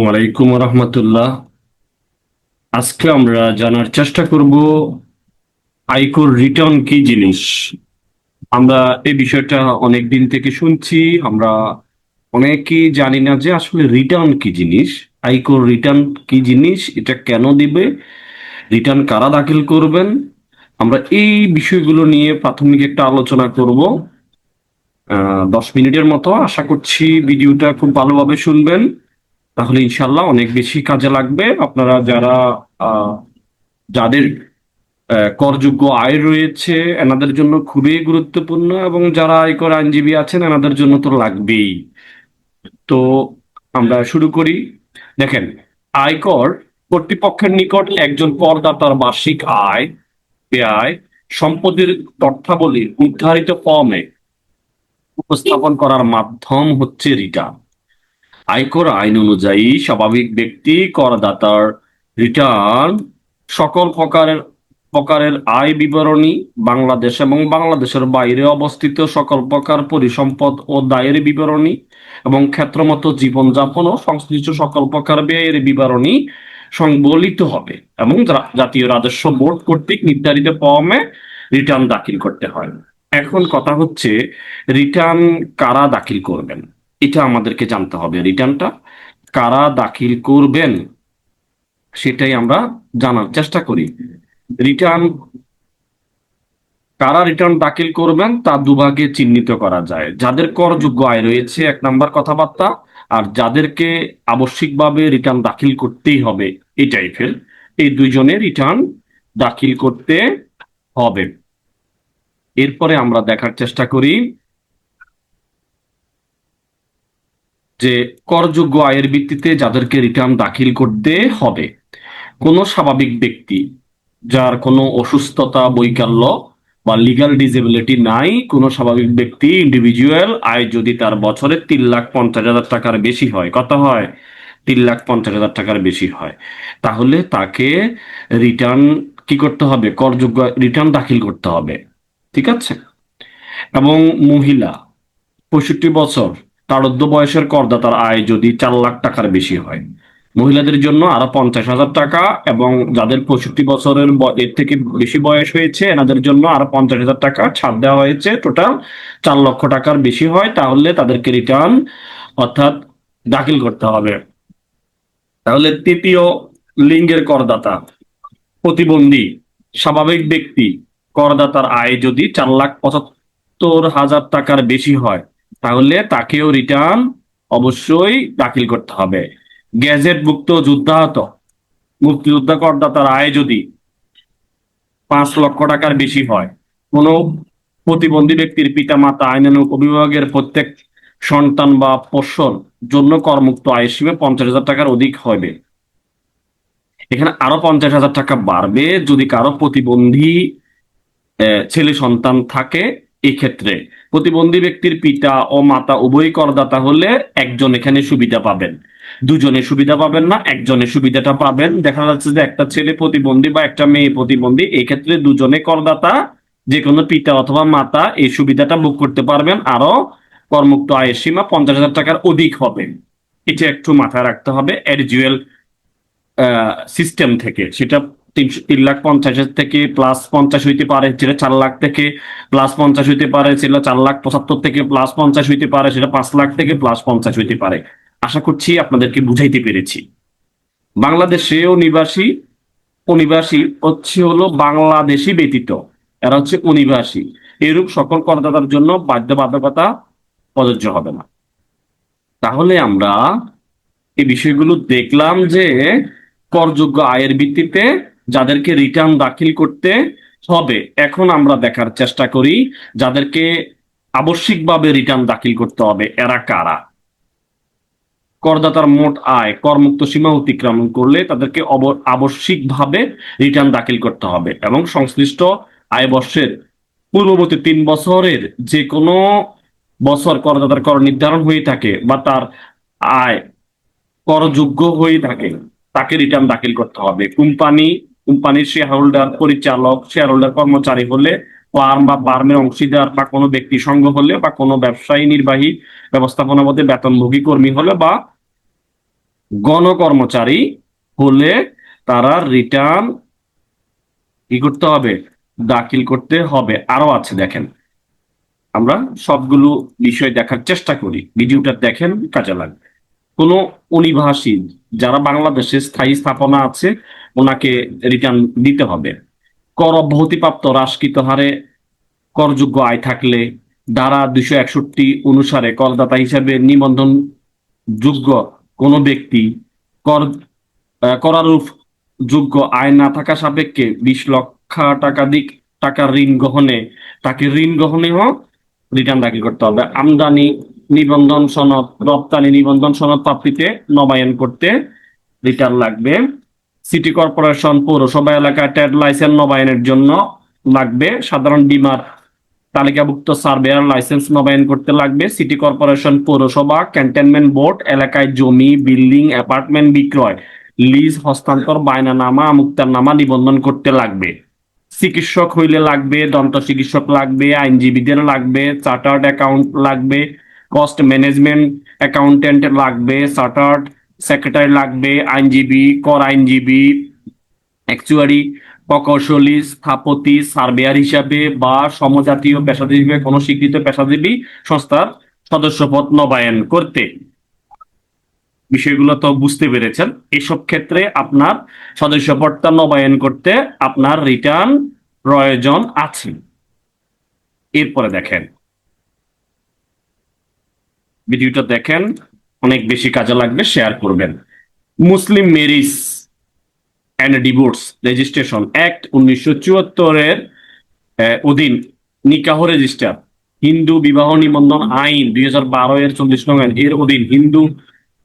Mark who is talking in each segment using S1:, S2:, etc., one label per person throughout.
S1: ওয়ালাইকুম রহমতুল্লাহ। আজকে আমরা জানার চেষ্টা করব আয়কর রিটার্ন কি জিনিস। আমরা এই বিষয়টা অনেক দিন থেকে শুনছি, আমরা অনেকেই জানি না যে আসলে রিটার্ন কি জিনিস আয়কর রিটার্ন কি জিনিস, এটা কেন দিবে, রিটার্ন কারা দাখিল করবেন। আমরা এই বিষয়গুলো নিয়ে প্রাথমিক একটা আলোচনা করব। দশ মিনিটের মতো। আশা করছি ভিডিওটা খুব ভালোভাবে শুনবেন। তাহলে ইনশাল্লাহ অনেক বেশি কাজে লাগবে। আপনারা যারা যাদের করযোগ্য আয় রয়েছে, এনাদের জন্য খুবই গুরুত্বপূর্ণ এবং যারা আয়কর আইনজীবী আছেন, এনাদের জন্য তো লাগবেই। তো আমরা শুরু করি। দেখেন, আয়কর কর্তৃপক্ষের নিকট একজন করদাতার বার্ষিক আয়, ব্যয় সম্পদের তথ্যাবলী নির্ধারিত ফর্মে উপস্থাপন করার মাধ্যম হচ্ছে রিটার্ন। আয়কর আইন অনুযায়ী স্বাভাবিক ব্যক্তি করদাতার রিটার্ন সকল প্রকারের প্রকারের আয় বিবরণী বাংলাদেশ এবং বাংলাদেশের বাইরে অবস্থিত সকল প্রকার পরিসম্পদ ও দায়ের বিবরণী এবং ক্ষেত্রমতো জীবনযাপন ও সংশ্লিষ্ট সকল প্রকার ব্যয়ের বিবরণী সংবলিত হবে এবং জাতীয় রাজস্ব বোর্ড কর্তৃক নির্ধারিত ফর্মে রিটার্ন দাখিল করতে হয়। এখন কথা হচ্ছে রিটার্ন কারা দাখিল করবেন? এটা আমাদেরকে জানতে হবে। রিটার্নটা কারা দাখিল করবেন সেটাই আমরা জানার চেষ্টা করি। রিটার্ন কারা রিটার্ন দাখিল করবেন তা দুভাগে চিহ্নিত করা যায়। যাদের করযোগ্য আয় রয়েছে, এক নাম্বার কথাবার্তা, আর যাদেরকে আবশ্যিকভাবে রিটার্ন দাখিল করতেই হবে এই টাইপের, এই দুইজনে রিটার্ন দাখিল করতে হবে। এরপরে আমরা দেখার চেষ্টা করি যে করযোগ্য আয়ের ভিত্তিতে যাদেরকে রিটার্ন দাখিল করতে হবে। কোনো স্বাভাবিক ব্যক্তি যার কোনো অসুস্থতা, বৈকাল্য বা লিগ্যাল ডিসেবিলিটি নাই, কোনো স্বাভাবিক ব্যক্তি ইন্ডিভিজুয়াল আয় যদি তার বছরে তিন লাখ পঞ্চাশ হাজার টাকার বেশি হয়, কত হয়? তিন লাখ পঞ্চাশ হাজার টাকার বেশি হয়। তাহলে তাকে রিটার্ন কি করতে হবে? করযোগ্য রিটার্ন দাখিল করতে হবে। ঠিক আছে? এবং মহিলা, পঁয়ষট্টি বছর তারুদ্ধ বয়সের করদাতার আয় যদি চার লাখ টাকার বেশি হয়। মহিলাদের জন্য আরও পঞ্চাশ হাজার টাকা এবং যাদের পঁয়ষট্টি বছরের এর থেকে বেশি বয়স হয়েছে, এনাদের জন্য আরও পঞ্চাশ হাজার টাকা ছাড় দেওয়া হয়েছে। টোটাল চার লক্ষ টাকার বেশি হয়, তাহলে তাদেরকে রিটার্ন অর্থাৎ দাখিল করতে হবে। তাহলে তৃতীয় লিঙ্গের করদাতা, প্রতিবন্ধী, স্বাভাবিক ব্যক্তি, করদাতার আয় যদি চার লাখ পঁচাত্তর হাজার টাকার বেশি হয় তাহলে তাকেও রিটার্ন অবশ্যই দাখিল করতে হবে। গ্যাজেটভুক্ত যুদ্ধাহত মুক্তিযোদ্ধা করদাতার আয় যদি পাঁচ লক্ষ টাকার বেশি হয়, কোনো প্রতিবন্ধী ব্যক্তির পিতা মাতা আইনানুক অভিভাবকের প্রত্যেক সন্তান বা পোষ্যর জন্য করমুক্ত আয় হিসেবে পঞ্চাশ হাজার টাকার অধিক হবে। এখানে আরও পঞ্চাশ হাজার টাকা বাড়বে যদি কারও প্রতিবন্ধী ছেলে সন্তান থাকে এই ক্ষেত্রে প্রতিবন্ধী ব্যক্তির পিতা ও মাতা উভয় করদাতা হলে একজন এখানে সুবিধা পাবেন। দুজনে সুবিধা পাবেন না একজনের সুবিধাটা পাবেন। দেখা যাচ্ছে যে একটা ছেলে প্রতিবন্ধী বা একটা মেয়ে প্রতিবন্ধী, এই ক্ষেত্রে দুজনে করদাতা যে কোনো পিতা অথবা মাতা এই সুবিধাটা ভোগ করতে পারবেন। আরও করমুক্ত আয়ের সীমা পঞ্চাশ হাজার টাকার অধিক হবে। এটা একটু মাথায় রাখতে হবে। এডিজুয়াল সিস্টেম থেকে। সেটা তিনশো, তিন লাখ পঞ্চাশের থেকে প্লাস পঞ্চাশ হইতে পারে যেটা চার লাখ থেকে প্লাস পঞ্চাশ হইতে পারে, সেটা চার লাখ পঁচাত্তর থেকে প্লাস পঞ্চাশ হইতে পারে, সেটা পাঁচ লাখ থেকে প্লাস পঞ্চাশ হইতে পারে। আশা করছি আপনাদেরকে বুঝাইতে পেরেছি। বাংলাদেশে অনিবাসী অনিবাসী হচ্ছে হলো বাংলাদেশি ব্যতীত। এরা হচ্ছে অনিবাসী। এরূপ সকল করদাতার জন্য বাধ্যবাধকতা প্রযোজ্য হবে না। তাহলে আমরা এই বিষয়গুলো দেখলাম যে করযোগ্য আয়ের ভিত্তিতে যাদেরকে রিটার্ন দাখিল করতে হবে। এখন আমরা দেখার চেষ্টা করি যাদেরকে আবশ্যিকভাবে রিটার্ন দাখিল করতে হবে। এরা কারা? করদাতার মোট আয়, করমুক্ত সীমা অতিক্রম করলে তাদেরকে আবশ্যিকভাবে রিটার্ন দাখিল করতে হবে এবং সংশ্লিষ্ট আয় বর্ষের পূর্ববর্তী তিন বছরের যে কোনো বছর করদাতার কর নির্ধারণ হয়ে থাকে বা তার আয় করযোগ্য হয়ে থাকে। তাকে রিটার্ন দাখিল করতে হবে। কোম্পানি, কোম্পানির শেয়ার হোল্ডার পরিচালক শেয়ার হোল্ডার কর্মচারী হলে ফার্ম বা ফার্মের অংশীদার বা কোনো ব্যক্তি সংঘ হলে বা কোনো ব্যবসায়ী, নির্বাহী, ব্যবস্থাপনা পদে বেতনভোগী কর্মী হলে বা গণকর্মচারী হলে তারা রিটার্ন কি করতে হবে? দাখিল করতে হবে। আরও আছে দেখেন। আমরা সবগুলো বিষয় দেখার চেষ্টা করি। ভিডিওটা দেখেন, কাজে লাগবে। কোনো অনিবাসী যারা বাংলাদেশে স্থায়ী স্থাপনা আছে, ওনাকে রিটার্ন দিতে হবে। কর অব্যাহতিপ্রাপ্ত হ্রাসকৃত হারে করযোগ্য আয় থাকলে ধারা দুইশো একষট্টি অনুসারে করদাতা হিসাবে নিবন্ধন যোগ্য কোনো ব্যক্তি কর করারূপ যোগ্য আয় না থাকা সাপেক্ষে বিশ লক্ষ টাকাধিক টাকার ঋণ গ্রহণে, তাকে ঋণ গ্রহণেও রিটার্ন দাখিল করতে হবে। আমদানি নিবন্ধন সনদ, রপ্তানি নিবন্ধন সনদ প্রাপ্তিতে নবায়ন করতে রিটার্ন লাগবে। সিটি কর্পোরেশন পৌরসভা এলাকায় ট্রেড লাইসেন্স নবায়নের জন্য লাগবে। সাধারণ বিমার তালিকাভুক্ত সার্ভেয়ার লাইসেন্স নবায়ন করতে লাগবে। সিটি কর্পোরেশন পৌরসভা ক্যান্টনমেন্ট বোর্ড এলাকায় জমি বিল্ডিং অ্যাপার্টমেন্ট বিক্রয় লিজ হস্তান্তর, বায়নানামা, মুক্তারনামা নিবন্ধন করতে লাগবে। চিকিৎসক হইলে লাগবে, দন্ত চিকিৎসক লাগবে, আইনজীবীদের লাগবে চার্টার্ড অ্যাকাউন্ট লাগবে কস্ট ম্যানেজমেন্ট অ্যাকাউন্টেন্ট লাগবে, চার্টার্ড সেক্রেটারি লাগবে, আইনজীবী, কর আইনজীবী, অ্যাকচুয়ারি, প্রকৌশলী স্থাপতি সার্ভেয়ার হিসাবে বা সমজাতীয় পেশাজীবী কোনো স্বীকৃত পেশাজীবী সংস্থার সদস্যপদ নবায়ন করতে। বিষয়গুলো তো বুঝতে পেরেছেন। এসব ক্ষেত্রে আপনার সদস্যপদটা নবায়ন করতে আপনার রিটার্ন প্রয়োজন আছে। এরপরে দেখেন। ভিডিওটা দেখেন, অনেক বেশি কাজে লাগবে শেয়ার করবেন। Muslim marriage and divorce registration act উনিশশো চুয়াত্তরের অধীন নিকাহ রেজিস্টার হিন্দু বিবাহ নিবন্ধন আইন দুই হাজার বারো এর চল্লিশ নং আইন, এর অধীন হিন্দু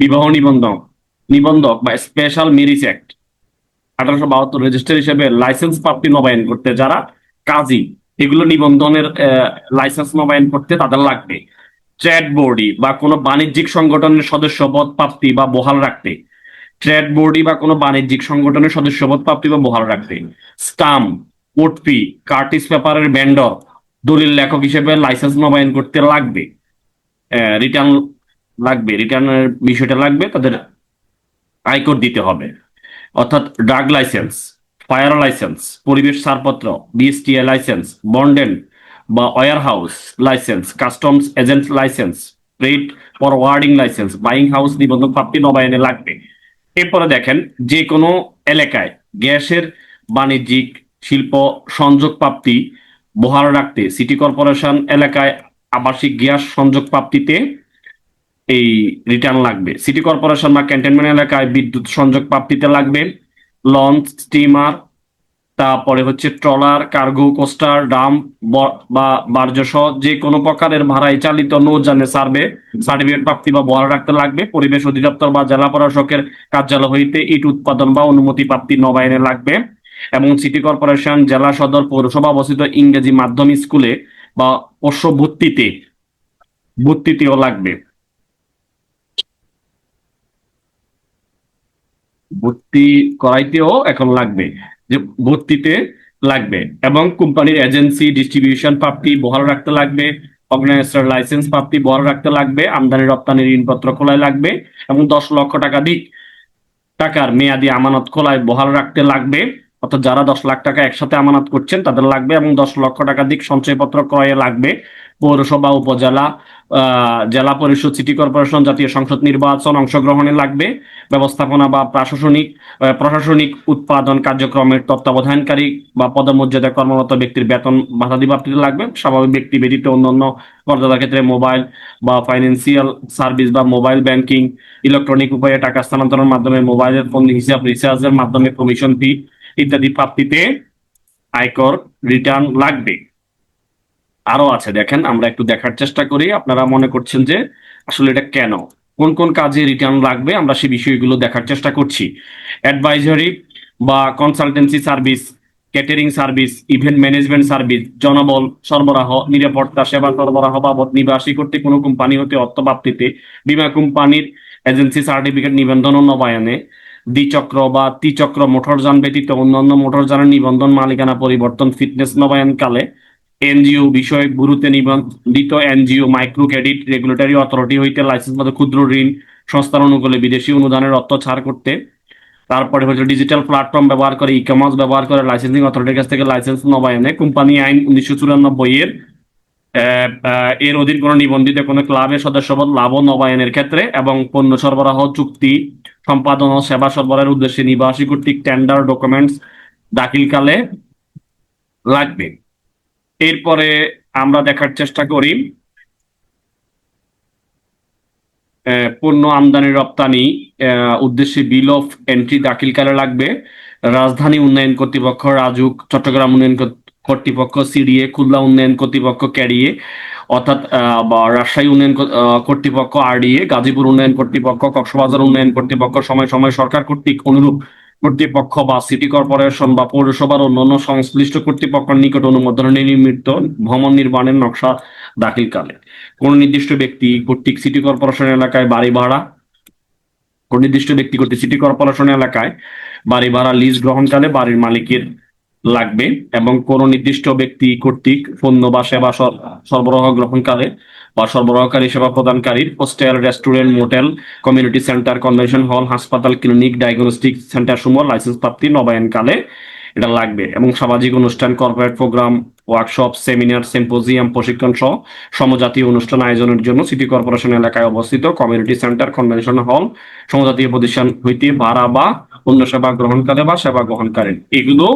S1: বিবাহ নিবন্ধন, নিবন্ধক বা স্পেশাল মেরিজ অ্যাক্ট আঠারোশো বাহাত্তর রেজিস্টার হিসেবে লাইসেন্স প্রাপ্তি নবায়ন করতে যারা কাজী, এগুলো নিবন্ধনের লাইসেন্স নবায়ন করতে তাদের লাগবে। ট্রেড বোর্ডই বা কোনো বাণিজ্যিক সংগঠনের সদস্যপদ, প্রাপ্তি বা বহাল রাখতে। ট্রেড বোর্ডই বা কোনো বাণিজ্যিক সংগঠনের সদস্যপদ, প্রাপ্তি বা বহাল রাখতে। স্টাম্প ওটপি কার্টিস পেপারের ভেন্ডর, দলিল লেখক হিসেবে লাইসেন্স নবায়ন করতে লাগবে। রিটার্ন লাগবে। রিটার্নের বিষয়টা লাগবে, তাদের আয়কর দিতে হবে। অর্থাৎ ড্রাগ লাইসেন্স, ফায়ার লাইসেন্স, পরিবেশ ছাড়পত্র, বিএসটিআই লাইসেন্স, বন্ডেন বা ware house licence customs agent licence freight forwarding licence buying house নিবন্ধন প্রাপ্তি নবায়নে লাগবে। এরপরে দেখেন যে কোনো এলাকায় গ্যাসের বাণিজ্যিক শিল্প সংযোগ প্রাপ্তি বহাল রাখতে সিটি কর্পোরেশন এলাকায় আবাসিক গ্যাস সংযোগ প্রাপ্তিতে এই রিটার্ন লাগবে। সিটি কর্পোরেশন বা ক্যান্টনমেন্ট এলাকায় বিদ্যুৎ সংযোগ প্রাপ্তিতে লাগবে। লঞ্চ স্টিমার তারপরে হচ্ছে ট্রলার, কার্গো, কোস্টার, ডাম, বা বার্জ সহ যে কোনো প্রকারের ভাড়ায় চালিত নৌযানে সার্ভে, সার্টিফিকেট, প্রাপ্তি বা বহাল রাখতে লাগবে। পরিবেশ অধিদপ্তর বা জেলা প্রশাসকের কার্যালয় হইতে ইট উৎপাদন বা অনুমতি প্রাপ্তি নবায়নে লাগবে। এবং সিটি কর্পোরেশন, জেলা সদর, পৌরসভা অবস্থিত ইংরেজি মাধ্যম স্কুলে বা পোষ্য ভর্তিতে, ভর্তিতেও লাগবে। ভর্তি করাইতেও এখন লাগবে। যে ভর্তিতে লাগবে এবং কোম্পানির এজেন্সি ডিস্ট্রিবিউশন প্রাপ্তি বহাল রাখতে লাগবে অর্গানাইজার লাইসেন্স প্রাপ্তি বহাল রাখতে লাগবে, আমদানি রপ্তানি ঋণপত্র খোলায় লাগবে এবং দশ লক্ষ টাকা দিক টাকার মেয়াদি আমানত খোলায় বহাল রাখতে লাগবে। অর্থাৎ যারা দশ লাখ টাকা একসাথে আমানত করছেন তাদের লাগবে এবং দশ লক্ষ টাকা দিক সঞ্চয়পত্র ক্রয়ে লাগবে। পৌরসভা, উপজেলা জেলা পরিষদ, সিটি কর্পোরেশন, জাতীয় সংসদ নির্বাচন অংশগ্রহণে লাগবে। ব্যবস্থাপনা বা প্রশাসনিক প্রশাসনিক উৎপাদন কার্যক্রমের তত্ত্বাবধানকারী বা পদমর্যাদা কর্মরত ব্যক্তির বেতন ভাতা প্রাপ্তিতে লাগবে। স্বাভাবিক ব্যক্তি ব্যতীত অন্যান্য করদাতার ক্ষেত্রে মোবাইল বা ফাইন্যান্সিয়াল সার্ভিস বা মোবাইল ব্যাংকিং ইলেকট্রনিক উপায়ে টাকা স্থানান্তরের মাধ্যমে মোবাইলের ফোন, হিসাব রিচার্জের মাধ্যমে কমিশন ফি ইত্যাদি প্রাপ্তিতে আয়কর রিটার্ন লাগবে। আরও আছে। দেখেন, আমরা একটু দেখার চেষ্টা করি। আপনারা মনে করছেন যে আসলে এটা কেন? কোন কোন কাজে রিটার্ন লাগবে? আমরা সেই বিষয়গুলো দেখার চেষ্টা করছি। অ্যাডভাইজারি বা consultancy service catering service event management service জনবল, সরবরাহ, নিরাপত্তা, সেবা সরবরাহ বাবদ নিবাসী করতে কোনো কোম্পানি হতে অর্থ প্রাপ্তিতে বিমা কোম্পানির এজেন্সি সার্টিফিকেট নিবন্ধন ও নবায়নে দ্বিচক্র বা ত্রিচক্র মোটরযান ব্যতীত অন্যান্য মোটরযানের নিবন্ধন, মালিকানা, পরিবর্তন ফিটনেস নবায়নকালে এনজিও বিষয় গুরুত্বে নিবন্ধিত NGO micro credit regulatory authority হইতে লাইসেন্স মতো ক্ষুদ্র ঋণ সংস্থার অনুকূলে বিদেশি অনুদানের অর্থ ছাড় করতে। তারপরে হচ্ছে ডিজিটাল প্ল্যাটফর্ম ব্যবহার করে ই কমার্স ব্যবহার করে লাইসেন্সিং অথরিটির কাছ থেকে লাইসেন্স নবায়নে কোম্পানি আইন উনিশশো চুরানব্বই এর এর অধীন কোনো নিবন্ধিত কোনো ক্লাবের সদস্যপদ লাভ নবায়নের ক্ষেত্রে এবং পণ্য সরবরাহ, চুক্তি, সম্পাদন ও সেবা সরবরাহের উদ্দেশ্যে নিবাসী কর্তৃক টেন্ডার ডকুমেন্টস দাখিলকালে লাগবে। এরপরে আমরা দেখার চেষ্টা করি। পণ্য আমদানি রপ্তানি উদ্দেশ্যে বিল অফ এন্ট্রি দাখিল দাখিলকালে লাগবে। রাজধানী উন্নয়ন কর্তৃপক্ষ রাজুক, চট্টগ্রাম উন্নয়ন কর্তৃপক্ষ সিডিএ, খুলনা উন্নয়ন কর্তৃপক্ষ ক্যারিয়ে অর্থাৎ রাজশাহী উন্নয়ন কর্তৃপক্ষ আরডিএ, গাজীপুর উন্নয়ন কর্তৃপক্ষ, কক্সবাজার উন্নয়ন কর্তৃপক্ষ, সময় সময় সরকার কর্তৃক অনুরূপ কর্তৃপক্ষ বা সিটি কর্পোরেশন বা পৌরসভার অন্যান্য সংশ্লিষ্ট কর্তৃপক্ষের নিকট অনুমোদনে নির্মিত ভ্রমণ নির্মাণের নকশা দাখিলকালে কোন নির্দিষ্ট ব্যক্তি কর্তৃক সিটি কর্পোরেশন এলাকায় বাড়ি ভাড়া, কোন নির্দিষ্ট ব্যক্তি কর্তৃক সিটি কর্পোরেশন এলাকায় বাড়ি ভাড়া, লিজ গ্রহণকালে বাড়ির মালিকের লাগবে এবং কোন নির্দিষ্ট ব্যক্তি কর্তৃক পণ্য বা সেবা সর- সরবরাহ গ্রহণকালে বা সরবরাহকারী সেবা প্রদানকারীর hostel, restaurant, motel, community centre, convention hall, হাসপাতাল, ক্লিনিক, ডায়াগনস্টিক সেন্টার সমূহ লাইসেন্স প্রাপ্তি নবায়নকালে এটা লাগবে এবং সামাজিক অনুষ্ঠান, corporate programme, workshop, seminar, symposium, প্রশিক্ষণ সহ সমজাতীয় অনুষ্ঠান আয়োজনের জন্য সিটি কর্পোরেশন এলাকায় অবস্থিত কমিউনিটি সেন্টার, কনভেনশন হল, সমজাতীয় প্রতিষ্ঠান হইতে ভাড়া বা অন্য সেবা গ্রহণকালে বা সেবা গ্রহণকারী এগুলো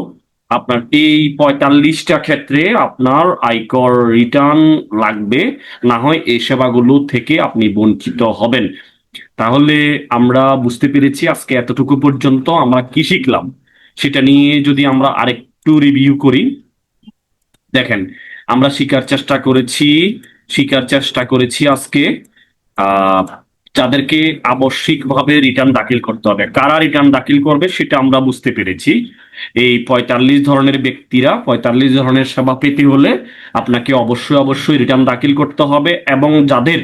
S1: আপনার এই পঁয়তাল্লিশটা ক্ষেত্রে আপনার আয়কর রিটার্ন লাগবে। না হয় এই সেবাগুলো থেকে আপনি বঞ্চিত হবেন। তাহলে আমরা বুঝতে পেরেছি আজকে এতটুকু পর্যন্ত আমরা কি শিখলাম। সেটা নিয়ে যদি আমরা আরেকটু রিভিউ করি। দেখেন, আমরা শিকার চেষ্টা করেছি, শিকার চেষ্টা করেছি আজকে যাদেরকে আবশ্যিকভাবে রিটার্ন দাখিল করতে হবে। কারা রিটার্ন দাখিল করবে সেটা আমরা বুঝতে পেরেছি। এই পঁয়তাল্লিশ ধরনের ব্যক্তিরা, পঁয়তাল্লিশ ধরনের সেবা পেতে হলে আপনাকে অবশ্যই অবশ্যই রিটার্ন দাখিল করতে হবে এবং যাদের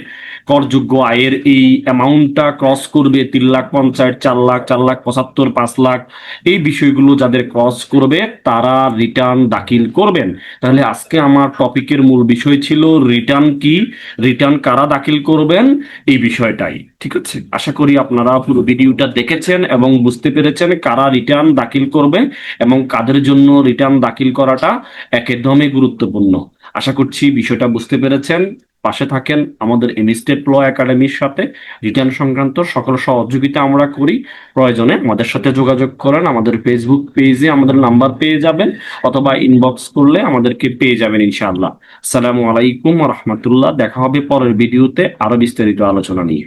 S1: করযোগ্য আয়ের এই অ্যামাউন্টটা ক্রস করবে তিন লাখ পঞ্চাশ, চার লাখ চার লাখ পঁচাত্তর, পাঁচ লাখ। এই বিষয়গুলো যাদের ক্রস করবে, তারা রিটার্ন দাখিল করবেন। তাহলে আজকে আমার টপিকের মূল বিষয় ছিল রিটার্ন কি? রিটার্ন কারা দাখিল করবেন? এই বিষয়টাই। ঠিক আছে? আশা করি আপনারা পুরো ভিডিওটা দেখেছেন এবং বুঝতে পেরেছেন কারা রিটার্ন দাখিল করবে এবং কাদের জন্য রিটার্ন দাখিল করাটা একদমই গুরুত্বপূর্ণ। আশা করছি বিষয়টা বুঝতে পেরেছেন। পাশে থাকেন আমাদের ইনস্টেট ল একাডেমির সাথে। রিটার্ন সংক্রান্ত সকল সহযোগিতা আমরা করি। প্রয়োজনে আমাদের সাথে যোগাযোগ করেন। আমাদের ফেসবুক পেজে আমাদের নাম্বার পেয়ে যাবেন অথবা ইনবক্স করলে আমাদেরকে পেয়ে যাবেন ইনশাআল্লাহ। সালামু আলাইকুম রহমতুল্লাহ। দেখা হবে পরের ভিডিওতে আরও বিস্তারিত আলোচনা নিয়ে।